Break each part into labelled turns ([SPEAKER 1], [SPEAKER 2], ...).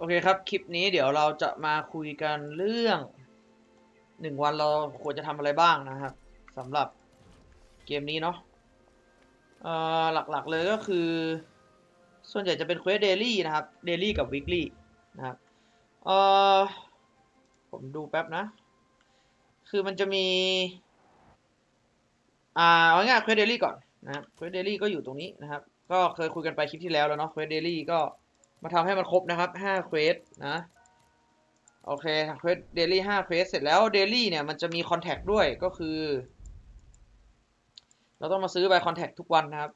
[SPEAKER 1] โอเคครับ คลิปนี้เดี๋ยวเราจะมาคุยกันเรื่องหนึ่งวันเราควรจะทำอะไรบ้างนะครับสำหรับเกมนี้เนาะเอ่อหลักๆเลยก็คือ ส่วนใหญ่จะเป็นเควสเดลี่นะครับเดลี่กับวีคลี่นะครับเอ่อผมดูแป๊บนะ คือมันจะมี อ่าเอาง่ายเควสเดลี่ก่อนนะครับเควสเดลี่ก็อยู่ตรงนี้นะครับ ก็เคยคุยกันไปคลิปที่แล้วแล้วเนาะเควสเดลี่ก็ มาทำให้มันครบนะครับห้าเควสนะโอเคเควสเดลี่ห้าเควสเสร็จแล้วเดลี่เนี่ยมันจะมีคอนแทคด้วยก็คือ เราต้องมาซื้อใบคอนแทคทุกวันนะครับ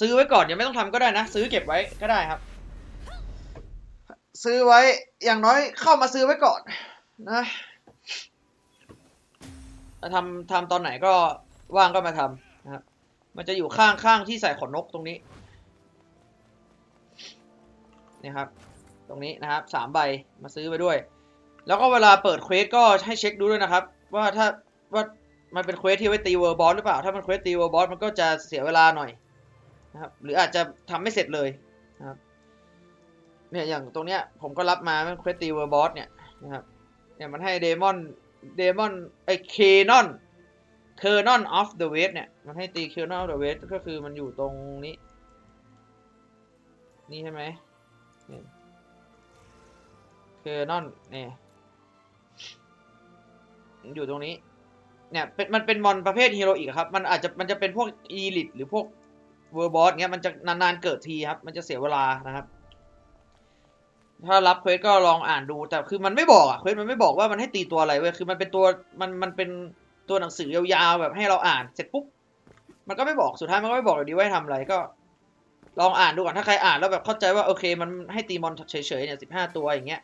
[SPEAKER 1] ซื้อไว้ก่อนยังไม่ต้องทำก็ได้นะ ซื้อเก็บไว้ก็ได้ครับ ซื้อไว้อย่างน้อยเข้ามาซื้อไว้ก่อนนะทำทำตอนไหนก็ว่างก็มาทำนะครับมันจะอยู่ข้างข้างที่ใส่ขนนกตรงนี้ นี่ครับ ตรงนี้นะครับสามใบมาซื้อไปด้วย แล้วก็เวลาเปิดเควสก็ให้เช็คดูด้วยนะครับ ว่าถ้าว่ามันเป็นเควสที่ไว้ตีเวอร์บอสหรือเปล่า ถ้ามันเควสตีเวอร์บอสมันก็จะเสียเวลาหน่อยนะครับ หรืออาจจะทำไม่เสร็จเลยนะครับเนี่ยอย่างตรงเนี้ยผมก็รับมาเป็นเควสตีเวอร์บอสเนี่ยนะครับเนี่ยมันให้เดมอนเดมอนไอเคนอนเคอร์นอนออฟเดอะเวสเนี่ยมันให้ตีเคอร์นอนออฟเดอะเวสก็คือมันอยู่ตรงนี้ นี่ใช่ไหม คือร์นอนเนี่ยอยู่ตรงนี้ เนี่ยเป็นมันเป็นมอนประเภทฮีโร่อีกครับ มันอาจจะมันจะเป็นพวกอีลิทหรือพวกเวอร์บอสเงี้ยมันจะนานๆเกิดทีครับ มันจะเสียเวลานะครับ ถ้ารับเควสก็ลองอ่านดูแต่คือมันไม่บอกอะเควสมันไม่บอกว่ามันให้ตีตัวอะไรเว้ยคือมันเป็นตัวมันมันเป็นตัวหนังสือยาวๆแบบให้เราอ่านเสร็จปุ๊บมันก็ไม่บอกสุดท้ายมันก็ไม่บอกอยู่ดีว่าให้ทำอะไรก็ ลองอ่านดูก่อนถ้าใครอ่านแล้วแบบเข้าใจว่าโอเค มันให้ตีมอนเฉยๆเนี่ยสิบห้าตัวอย่างเงี้ย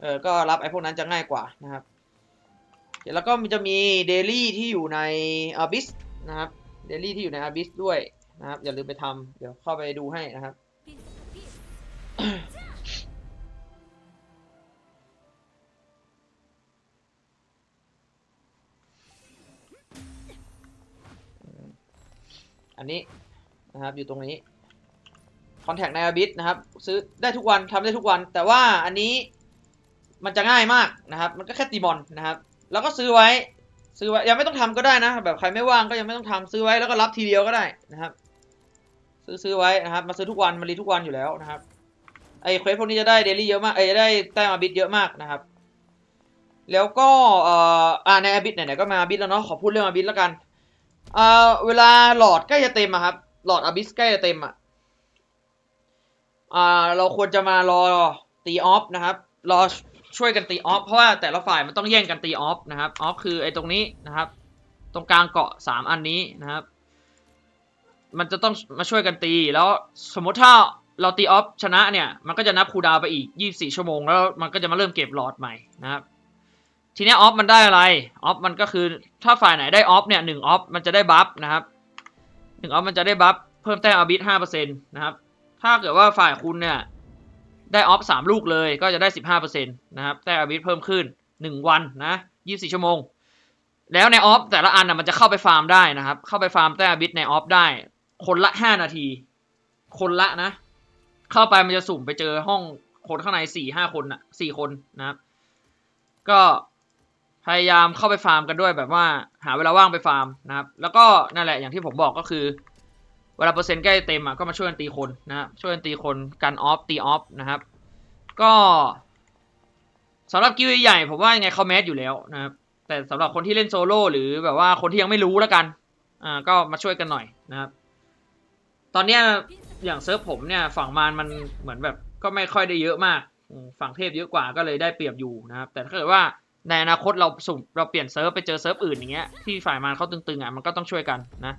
[SPEAKER 1] เออก็รับไอ้พวกนั้นจะง่ายกว่านะครับ เดี๋ยวแล้วก็มันจะมีเดลี่ที่อยู่ในอาบิสนะครับเดลี่ที่อยู่ในอาบิสด้วยนะครับ อย่าลืมไปทำเดี๋ยวเข้าไปดูให้นะครับอันนี้นะครับอยู่ตรงนี้คอนแทคในอาบิสนะครับ ซื้อได้ทุกวันทำได้ทุกวัน แต่ว่าอันนี้ มันจะง่ายมากนะครับ มันก็แค่ตีมอนนะครับ แล้วก็ซื้อไว้ ซื้อไว้ ยังไม่ต้องทำก็ได้นะ แบบใครไม่ว่างก็ยังไม่ต้องทำซื้อไว้แล้วก็รับทีเดียวก็ได้นะครับ ซื้อซื้อไว้นะครับ มาซื้อทุกวันมารีทุกวันอยู่แล้วนะครับ ไอ้เควสพวกนี้จะได้เดลี่เยอะมาก เอ้จะได้แต้มอาบิสเยอะมากนะครับ แล้วก็เอ่ออ่าในอาบิสไหนๆก็มาอาบิสแล้วเนาะ ขอพูดเรื่องอาบิสแล้วกันเอ่อเวลาหลอดใกล้จะเต็มอะครับ หลอดอาบิสใกล้จะเต็มอะอ่าเราควรจะมารอตีออฟนะครับ รอ ช่วยกันตีออฟเพราะว่าแต่ละฝ่ายมันต้องแย่งกันตีออฟนะครับออฟคือไอ้ตรงนี้นะครับ ตรงกลางเกาะสามอันนี้นะครับ มันจะต้องมาช่วยกันตีแล้วสมมติถ้าเราตีออฟชนะเนี่ย มันก็จะนับคูดาวไปอีก 24 ชั่วโมง แล้วมันก็จะมาเริ่มเก็บหลอดใหม่นะครับทีนี้ออฟมันได้อะไรออฟมันก็คือถ้าฝ่ายไหนได้ออฟเนี่ยหนึ่งออฟมันจะได้บัฟนะครับหนึ่งออฟมันจะได้บัฟเพิ่มแต้มอาบิทห้าเปอร์เซ็นต์นะครับถ้าเกิดว่าฝ่ายคุณเนี่ย ได้ออฟสามลูกเลยก็จะได้สิบห้าเปอร์เซ็นต์นะครับแต้อาบิทเพิ่มขึ้นหนึ่งวันนะยี่สิบสี่ชั่วโมง แล้วในออฟแต่ละอันนะมันจะเข้าไปฟาร์มได้นะครับ เข้าไปฟาร์มแต้อาบิทในออฟได้ คนละห้านาที คนละนะ เข้าไปมันจะสุ่มไปเจอห้องคนข้างในสี่ห้าคนนะสี่คนนะครับ ก็พยายามเข้าไปฟาร์มกันด้วยแบบว่าหาเวลาว่างไปฟาร์มนะครับ แล้วก็นั่นแหละอย่างที่ผมบอกก็คือ เวลาเปอร์เซ็นต์ใกล้เต็มอะก็มาช่วยกันตีคนนะครับช่วยกันตีคนกันออฟตีออฟนะครับ ก็สำหรับกิวใหญ่ผมว่ายังไงเขาแมสอยู่แล้วนะครับแต่สำหรับคนที่เล่นโซโล่หรือแบบว่าคนที่ยังไม่รู้แล้วกันอ่าก็มาช่วยกันหน่อยนะครับ ตอนเนี้ยอย่างเซิร์ฟผมเนี่ยฝั่งมารมันเหมือนแบบก็ไม่ค่อยได้เยอะมาก ฝั่งเทพเยอะกว่าก็เลยได้เปรียบอยู่นะครับ แต่ถ้าเกิดว่าในอนาคตเราสุ่มเราเปลี่ยนเซิร์ฟไปเจอเซิร์ฟอื่นอย่างเงี้ยที่ฝ่ายมารเขาตึงๆอะมันก็ต้องช่วยกันนะ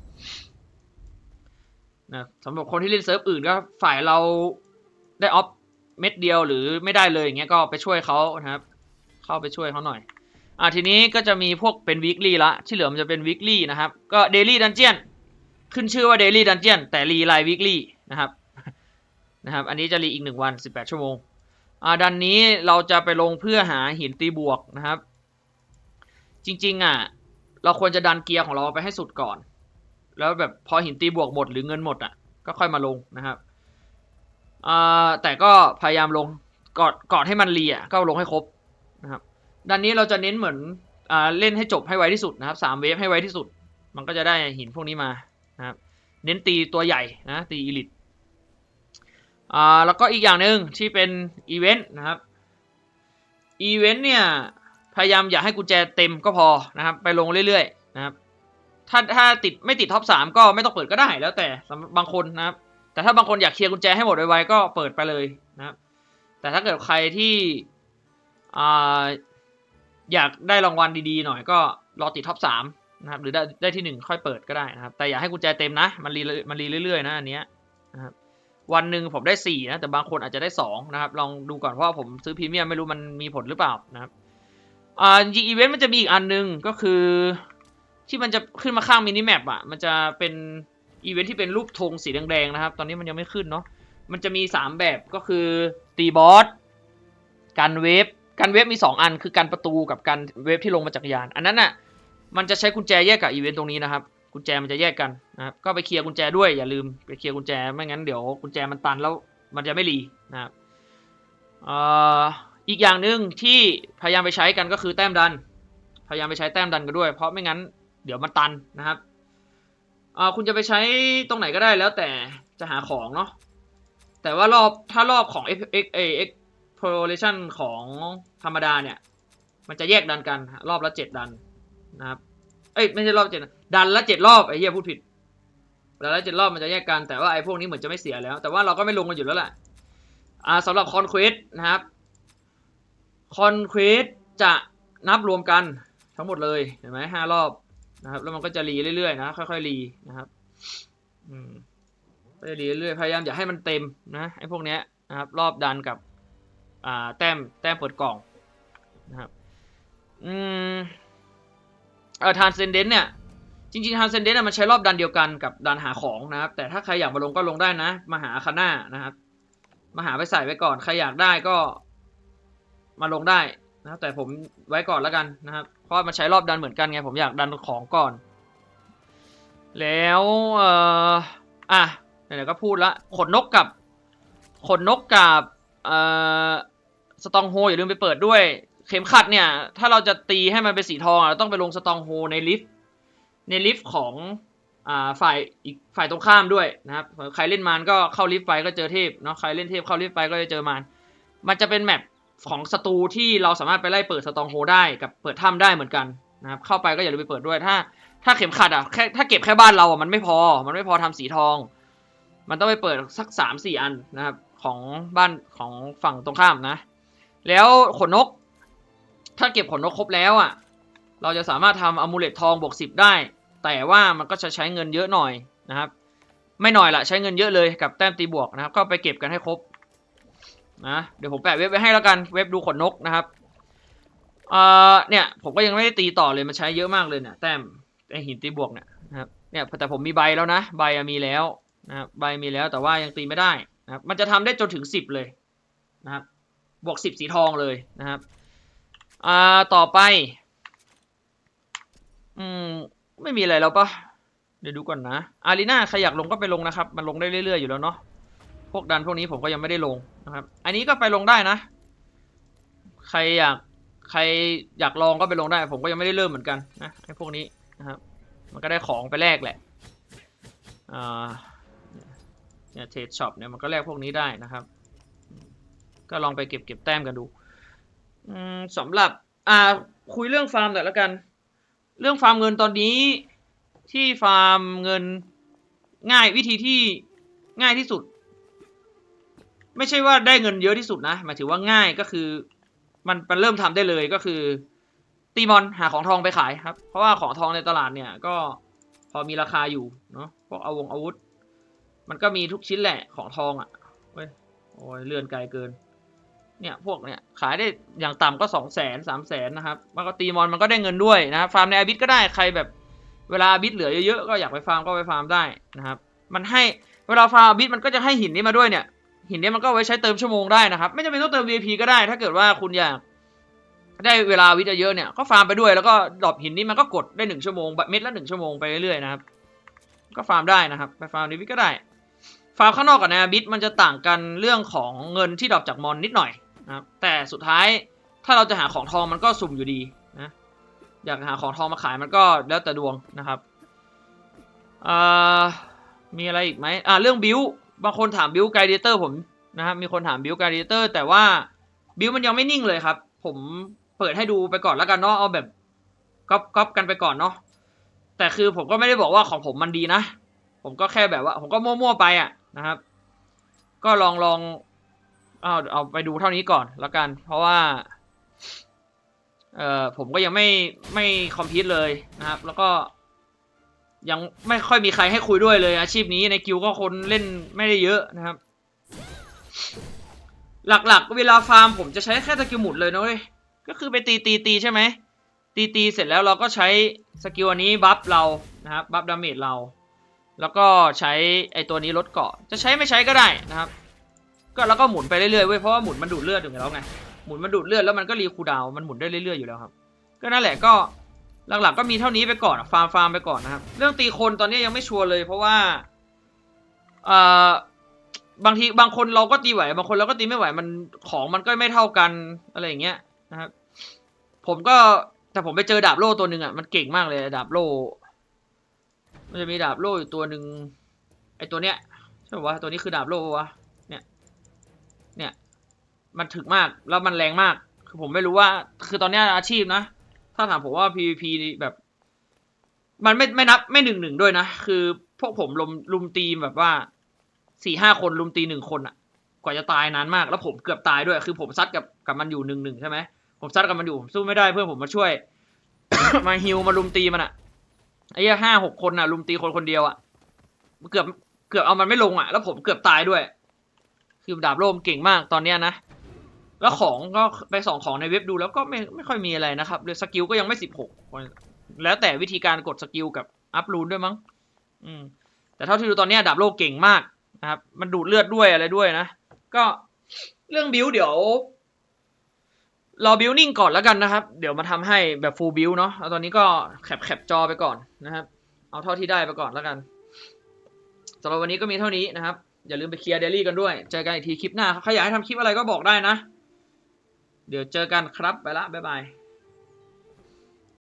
[SPEAKER 1] นะสำหรับคนที่เล่นเซิร์ฟอื่นก็ฝ่ายเราได้ออฟเม็ดเดียวหรือไม่ได้เลยอย่างเงี้ยก็ไปช่วยเขานะครับ เข้าไปช่วยเขาหน่อยอ่าทีนี้ก็จะมีพวกเป็น weekly ละที่เหลือมันจะเป็น weekly นะครับ ก็ daily dungeon ขึ้นชื่อว่า daily dungeon แต่รีไลน์ weekly นะครับนะครับ อันนี้จะรีอีกหนึ่งวัน 18 ชั่วโมงอ่าดันนี้เราจะไปลงเพื่อหาหินตีบวกนะครับ จริงๆอะเราควรจะดันเกียร์ของเราไปให้สุดก่อน แล้วแบบพอหินตีบวกหมดหรือเงินหมดอะ ก็ค่อยมาลงนะครับแต่ก็พยายามลงกอดกอดให้มันเรีอะก็ลงให้ครบนะครับด้านนี้เราจะเน้นเหมือนอเล่นให้จบให้ไวที่สุดนะครับสามเวฟให้ไวที่สุด มันก็จะได้หินพวกนี้มานะครับเน้นตีตัวใหญ่นะตีอีลิตอ่าแล้วก็อีกอย่างหนึ่งที่เป็นอีเวนต์นะครับอีเวนต์เนี่ยพยายามอย่าให้กุญแจเต็มก็พอนะครับ ไปลงเรื่อยๆนะครับ ถ้าถ้าติดไม่ติดท็อปสามก็ไม่ต้องเปิดก็ได้แล้วแต่บางคนนะครับ แต่ถ้าบางคนอยากเคลียร์กุญแจให้หมดไวๆก็เปิดไปเลยนะครับ แต่ถ้าเกิดใครที่อ่าอยากได้รางวัลดีๆหน่อยก็รอติดท็อปสามนะครับหรือได้ได้ที่หนึ่งค่อยเปิดก็ได้นะครับ แต่อย่าให้กุญแจเต็มนะ มันรีมันรีเรื่อยๆนะอันเนี้ยนะครับวันหนึ่งผมได้สี่นะแต่บางคนอาจจะได้สองนะครับลองดูก่อนเพราะผมซื้อพรีเมียมไม่รู้มันมีผลหรือเปล่านะครับอ่าจริงอีเวนต์มันจะมีอีกอันหนึงก็คือ ที่มันจะขึ้นมาข้างมินิแมปอะ มันจะเป็นอีเวนต์ที่เป็นรูปธงสีแดงๆนะครับ ตอนนี้มันยังไม่ขึ้นเนาะ มันจะมี 3 แบบก็คือตีบอสกันเวฟกันเวฟมี 2 อัน คือกันประตูกับกันเวฟที่ลงมาจากยาน อันนั้นน่ะ มันจะใช้กุญแจแยกกับอีเวนต์ตรงนี้นะครับ กุญแจมันจะแยกกันนะครับ ก็ไปเคลียร์กุญแจด้วยอย่าลืมไปเคลียร์กุญแจ ไม่งั้นเดี๋ยวกุญแจมันตันแล้วมันจะไม่รีนะครับออีกอย่างหนึ่งที่พยายามไปใช้กันก็คือแต้มดัน พยายามไปใช้แต้มดันกันด้วย เพราะไม่งั้น เดี๋ยวมันตันนะครับอ่าคุณจะไปใช้ตรงไหนก็ได้แล้วแต่จะหาของเนาะแต่ว่ารอบถ้ารอบของ X X A exploration ของธรรมดาเนี่ย มันจะแยกดันกัน รอบละเจ็ดดันนะครับ เอ้ยไม่ใช่รอบเจ็ดดันละเจ็ดรอบไอ้เหี้ยพูดผิดดันละเจ็ดรอบมันจะแยกกันแต่ว่าไอ้พวกนี้เหมือนจะไม่เสียแล้ว แต่ว่าเราก็ไม่ลงกันอยู่แล้วแหละอ่าสำหรับ Conquest นะครับ Conquest จะนับรวมกันทั้งหมดเลยเห็นไหมห้ารอบ นะครับ แล้วมันก็จะรีเรื่อยๆนะ ค่อยๆรีนะครับ อืมไปเรื่อยๆ พยายามอย่าให้มันเต็มนะไอ้พวกเนี้ยนะครับ รอบดันกับ อ่า แต้ม แต้มเปิดกล่องนะครับ อืมเออทานเซนเดนเนี่ย จริงๆทานเซนเดนมันใช้รอบดันเดียวกันกับดันหาของนะครับ แต่ถ้าใครอยากมาลงก็ลงได้นะ มาหาคาน่านะครับ มาหาไปใส่ไว้ก่อน ใครอยากได้ก็ มาลงได้นะครับแต่ผมไว้ก่อนแล้วกันนะครับ ราะมันใช้รอบดันเหมือนกันไงผมอยากดันของก่อน แล้วเอ่ออะไหนๆก็พูดละขนนกกับขนนกกับเอ่อสตองโฮอย่าลืมไปเปิดด้วย เข็มขัดเนี่ย ถ้าเราจะตีให้มันเป็นสีทองเราต้องไปลงสตองโฮในลิฟต์ในลิฟต์ของอ่าฝ่ายอีกฝ่ายตรงข้ามด้วยนะครับใครเล่นมารก็เข้าลิฟต์ไปก็เจอเทพเนาะใครเล่นเทพเข้าลิฟต์ไปก็จะเจอมารมันจะเป็นแมป ของศัตรูที่เราสามารถไปไล่เปิดสตองโฮได้กับเปิดถ้ำได้เหมือนกันนะครับเข้าไปก็อย่าลืมไปเปิดด้วยถ้า ถ้าเข็มขัดอะแค่ถ้าเก็บแค่บ้านเราอะมันไม่พอ มันไม่พอทำสีทอง มันต้องไปเปิดสักสามสี่อันนะครับ ของบ้านของฝั่งตรงข้ามนะ แล้วขนนก ถ้าเก็บขนนกครบแล้วอะ เราจะสามารถทำอมูเลตทองบวกสิบได้ แต่ว่ามันก็จะใช้เงินเยอะหน่อยนะครับ ไม่หน่อยละใช้เงินเยอะเลยกับแต้มตีบวกนะครับ ก็ไปเก็บกันให้ครบ นะเดี๋ยวผมแปะเว็บไว้ให้แล้วกันเว็บดูขนนกนะครับเอ่อเนี่ยผมก็ยังไม่ได้ตีต่อเลยมันใช้เยอะมากเลยเนี่ยแต้มไอหินตีบวกเนี่ยนะครับเนี่ยแต่ผมมีใบแล้วนะ ใบมีแล้วนะครับใบมีแล้วแต่ว่ายังตีไม่ได้นะครับมันจะทำได้จนถึงสิบเลยนะครับบวกสิบสีทองเลยนะครับอ่าต่อไปอืมไม่มีอะไรแล้วปะเดี๋ยวดูก่อนนะอารีนาใครอยากลงก็ไปลงนะครับ มันลงได้เรื่อยๆอยู่แล้วเนาะ พวกดันพวกนี้ผมก็ยังไม่ได้ลงนะครับ อันนี้ก็ไปลงได้นะ ใครอยากใครอยากลองก็ไปลงได้ ผมก็ยังไม่ได้เริ่มเหมือนกันนะไอ้พวกนี้นะครับ มันก็ได้ของไปแลกแหละเนี่ยเทรดช็อปเนี่ยมันก็แลกพวกนี้ได้นะครับ ก็ลองไปเก็บเก็บแต้มกันดูสำหรับอ่าคุยเรื่องฟาร์มหน่อยแล้วกัน เรื่องฟาร์มเงินตอนนี้ที่ฟาร์มเงินง่ายวิธีที่ง่ายที่สุด ไม่ใช่ว่าได้เงินเยอะที่สุดนะหมายถึงว่าง่ายก็คือ มันมันเริ่มทำได้เลยก็คือ ตีมอนหาของทองไปขายครับ เพราะว่าของทองในตลาดเนี่ยก็พอมีราคาอยู่เนาะพวกอาวงอาวุธ มันก็มีทุกชิ้นแหละของทองอะ่ะเว้ยโอ้ยเลื่อนไกลเกิน เนี่ยพวกเนี่ยขายได้อย่างต่ำก็สองแสนสามแสนนะครับมันก็ตีมอนมันก็ได้เงินด้วยนะครับฟาร์มในอาบิทก็ได้ใครแบบเวลาอาบิทเหลือเยอะๆก็อยากไปฟาร์มก็ไปฟาร์มได้นะครับ มันให้เวลาฟาร์มอาบิทมันก็จะให้หินนี้มาด้วยเนี่ย หินนี้มันก็ไว้ใช้เติมชั่วโมงได้นะครับ ไม่จำเป็นต้องเติม VIP ก็ได้ ถ้าเกิดว่าคุณอยากได้เวลาวิทย์เยอะเนี่ยก็ฟาร์มไปด้วยแล้วก็ดรอปหินนี้มันก็กดได้หนึ่งชั่วโมงเม็ดละหนึ่งชั่วโมงไปเรื่อยๆนะครับ ก็ฟาร์มได้นะครับ ไปฟาร์มในวิทย์ก็ได้ ฟาร์มข้างนอกกับในบิทมันจะต่างกันเรื่องของเงินที่ดรอปจากมอนนิดหน่อยนะครับแต่สุดท้ายถ้าเราจะหาของทองมันก็สุ่มอยู่ดีนะอยากหาของทองมาขายมันก็แล้วแต่ดวงนะครับมีอะไรอีกไหมอ่าเรื่องบิว บางคนถามบิวไกด์เตอร์ผมนะครับมีคนถามบิวไกด์เตอร์แต่ว่าบิวมันยังไม่นิ่งเลยครับ ผมเปิดให้ดูไปก่อนแล้วกันเนาะเอาแบบก๊อปก๊อปกันไปก่อนเนาะแต่คือผมก็ไม่ได้บอกว่าของผมมันดีนะ ผมก็แค่แบบว่า ผมก็มั่วๆไปอะนะครับ ก็ลองลองเอาเอาไปดูเท่านี้ก่อนแล้วกัน เพราะว่าเอ่อผมก็ยังไม่ไม่คอมพิวต์เลยนะครับ แล้วก็ ยังไม่ค่อยมีใครให้คุยด้วยเลยอาชีพนี้ในกิวก็คนเล่นไม่ได้เยอะนะครับ หลักๆ เวลาฟาร์มผมจะใช้แค่สกิลหมุนเลยนะเว้ยก็คือไปตีตีตีใช่ไหมตีตีเสร็จแล้วเราก็ใช้สกิลอันนี้บัฟเรานะครับบัฟดาเมจเรา แล้วก็ใช้ไอตัวนี้ลดเกาะ จะใช้ไม่ใช้ก็ได้นะครับ ก็แล้วก็หมุนไปเรื่อยๆเว้ยเพราะว่าหมุนมันดูดเลือดอยู่แล้วไงหมุนมันดูดเลือดแล้วมันก็รีคูดาวมันหมุนได้เรื่อยๆอยู่แล้วครับ ก็นั่นแหละก็ หลักๆก็มีเท่านี้ไปก่อนอะฟาร์มฟาร์มไปก่อนนะครับ เรื่องตีคนตอนนี้ยังไม่ชัวร์เลยเพราะว่าเอ่อบางทีบางคนเราก็ตีไหว บางคนเราก็ตีไม่ไหวมันของมันก็ไม่เท่ากันอะไรอย่างเงี้ยนะครับ ผมก็แต่ผมไปเจอดาบโล่ตัวหนึ่งอะมันเก่งมากเลยดาบโล่มันจะมีดาบโล่อยู่ตัวหนึ่งไอตัวเนี้ยใช่ป่าวะตัวนี้คือดาบโล่ปะวะเนี่ยเนี่ย มันถึกมากแล้วมันแรงมาก คือผมไม่รู้ว่า คือตอนนี้อาชีพนะ ถ้าถามผมว่า PVP แบบ มันไม่ไม่นับไม่หนึ่งหนึ่งด้วยนะ คือพวกผมลุมลุมตีแบบว่าสี่ห้าคนลุมตีหนึ่งคนอะกว่าจะตายนานมาก แล้วผมเกือบตายด้วย คือผมซัดกับกับมันอยู่หนึ่งหนึ่งใช่ไหมผมซัดกับมันอยู่ผมสู้ไม่ได้เพื่อนผมมาช่วย มาฮิวมาลุมตีมันอะไอ้ยห้าหกคนอะลุมตีคนคนเดียวอะเกือบเกือบเอามันไม่ลงอะแล้วผมเกือบตายด้วย คือดาบโลมเก่งมากตอนเนี้ยนะ แล้วของก็ไปส่องของในเว็บดูแล้วก็ไม่ไม่ค่อยมีอะไรนะครับเลยสกิลก็ยังไม่สิบหกแล้วแต่วิธีการกดสกิลกับอัพรูนด้วยมั้ง อืม แต่เท่าที่ดูตอนนี้ดาบโลกเก่งมากนะครับ มันดูดเลือดด้วยอะไรด้วยนะ ก็เรื่องบิวเดี๋ยวรอบิวนิ่งก่อนแล้วกันนะครับ เดี๋ยวมาทำให้แบบฟูลบิวเนาะตอนนี้ก็แคปแคปจอไปก่อนนะครับ เอาเท่าที่ได้ไปก่อนแล้วกันสำหรับวันนี้ก็มีเท่านี้นะครับ อย่าลืมไปเคลียร์เดลี่กันด้วย เจอกันอีกทีคลิปหน้าครับใครอยากให้ทำคลิปอะไรก็บอกได้นะ เดี๋ยวเจอกันครับ ไปละ บ๊ายบาย